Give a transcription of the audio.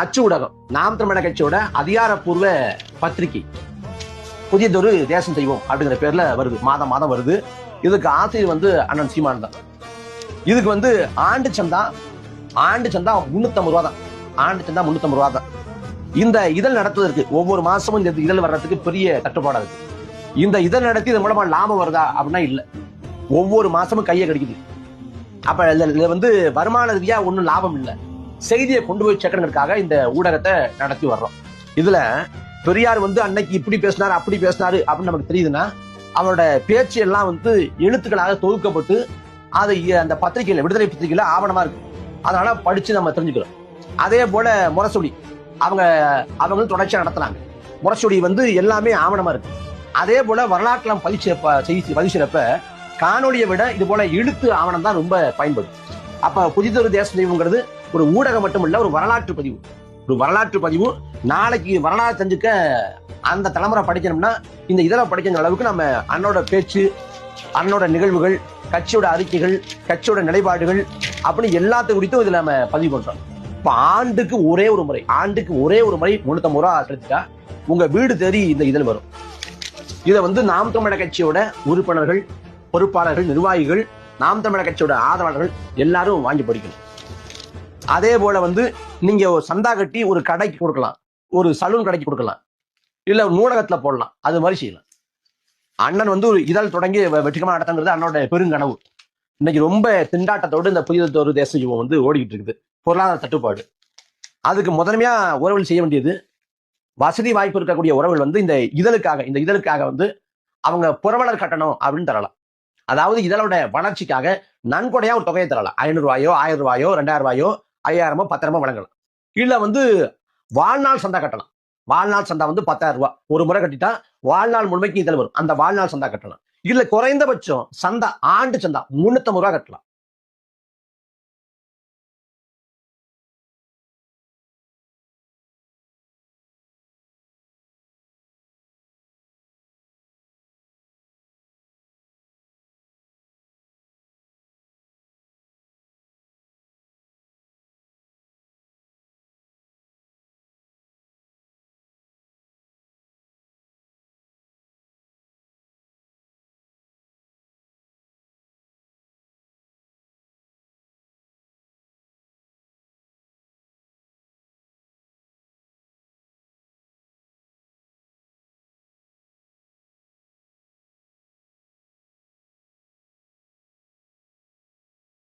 அச்சு ஊடகம் நாம் தமிழக கட்சியோட அதிகாரப்பூர்வ பத்திரிகை. புதியதொரு தேசம் செய்வோம் அப்படிங்கிற பேர்ல வருது. மாதம் மாதம் வருது. இதுக்கு ஆசிரியர் வந்து அண்ணன் சீமான் தான். இதுக்கு வந்து ஆண்டு சந்தா ஆண்டு சந்தா முன்னூத்தம்பது ரூபா தான். ஆண்டு சந்தா முன்னூத்தம்பது ரூபா தான். இந்த இதழ் நடத்துவதற்கு ஒவ்வொரு மாசமும் இந்த இதழ் வர்றதுக்கு பெரிய தட்டுப்பாடா இருக்கு. இந்த இதழ் நடத்தி இது மூலமா லாபம் வருதா அப்படின்னா இல்ல. ஒவ்வொரு மாசமும் கையை கிடைக்குது. அப்ப இதுல இதுல வந்து வருமான ரீதியா ஒன்றும் லாபம் இல்லை. செய்தியை கொண்டு போய் சேர்க்கறதுக்காக இந்த ஊடகத்தை நடத்தி வர்றோம். இதுல பெரியார் வந்து அன்னைக்கு இப்படி பேசினாரு அப்படி பேசினாரு அப்படின்னு நமக்கு தெரியுதுன்னா அவரோட பேச்சு எல்லாம் வந்து எழுத்துக்களாக தொகுக்கப்பட்டு அதை அந்த பத்திரிகையில விடுதலை பத்திரிகையில ஆவணமா இருக்கு. அதனால படிச்சு நம்ம தெரிஞ்சுக்கிறோம். அதே போல முரசொலி. அவங்க அவங்க வந்து தொடர்ச்சியா நடத்துனாங்க. முரசொலி வந்து எல்லாமே ஆவணமா இருக்கு. அதே போல வரலாற்றுலாம் பதிச்சிறப்ப செய்தி பதிச்சிறப்ப காணொலியை விட இது போல எழுத்து ஆவணம் தான் ரொம்ப பயன்படும். அப்ப புதிதொரு தேச தெய்வங்கிறது ஒரு ஊடகம் மட்டுமல்ல ஒரு வரலாற்று பதிவு. ஒரு வரலாற்று பதிவு. நாளைக்கு வரலாறு தெரிஞ்சுக்க அந்த தலைமுறை படிக்கணும்னா இந்த இதழை படிக்கிற அளவுக்கு நம்ம அண்ணோட பேச்சு அண்ணோட நிகழ்வுகள் கட்சியோட அறிக்கைகள் கட்சியோட நிலைப்பாடுகள் அப்படின்னு எல்லாத்த குறித்தும் இதுல நம்ம பதிவு பண்றோம். இப்ப ஆண்டுக்கு ஒரே ஒரு முறை ஆண்டுக்கு ஒரே ஒரு முறை முன்னூத்தம்பது ரூபா செலுத்திட்டா உங்க வீடு தேடி இந்த இதழ் வரும். இதை வந்து நாம் தமிழக கட்சியோட உறுப்பினர்கள் பொறுப்பாளர்கள் நிர்வாகிகள் நாம் தமிழக கட்சியோட ஆதரவாளர்கள் எல்லாரும் வாங்கி படிக்கணும். அதே போல வந்து நீங்க ஒரு சந்தா கட்டி ஒரு கடைக்கு கொடுக்கலாம். ஒரு சலூன் கடைக்கு கொடுக்கலாம். இல்ல ஒரு நூலகத்துல போடலாம். அது மாதிரி செய்யலாம். அண்ணன் வந்து ஒரு இதழ் தொடங்கி வெ- வெற்றிகரமா நடத்துங்கிறது அண்ணனோட பெருங்கனவு. இன்னைக்கு ரொம்ப திண்டாட்டத்தோடு இந்த புதிய ஒரு தேச யுவம் வந்து ஓடிக்கிட்டு இருக்குது. பொருளாதார தட்டுப்பாடு. அதுக்கு முதன்மையா உறவுகள் செய்ய வேண்டியது வசதி வாய்ப்பு இருக்கக்கூடிய உறவுகள் வந்து இந்த இதழுக்காக இந்த இதழுக்காக வந்து அவங்க புரவலர் கட்டணம் அப்படின்னு தரலாம். அதாவது இதழோட வளர்ச்சிக்காக நன்கொடையா ஒரு தொகையை தரலாம். ஐநூறு ரூபாயோ ஆயிரம் ரூபாயோ ரெண்டாயிரம் ரூபாயோ ஐயாயிரமோ பத்தாயிரமோ வழங்கலாம். இல்லை வந்து வாழ்நாள் சந்தா கட்டலாம். வாழ்நாள் சந்தா வந்து பத்தாயிரம் ரூபாய் ஒரு முறை கட்டிட்டா வாழ்நாள் முழுமைக்கு இதில் வரும். அந்த வாழ்நாள் சந்தா கட்டலாம். இல்ல குறைந்தபட்சம் சந்தா ஆண்டு சந்தா முன்னூத்தம்பது ரூபா கட்டலாம்.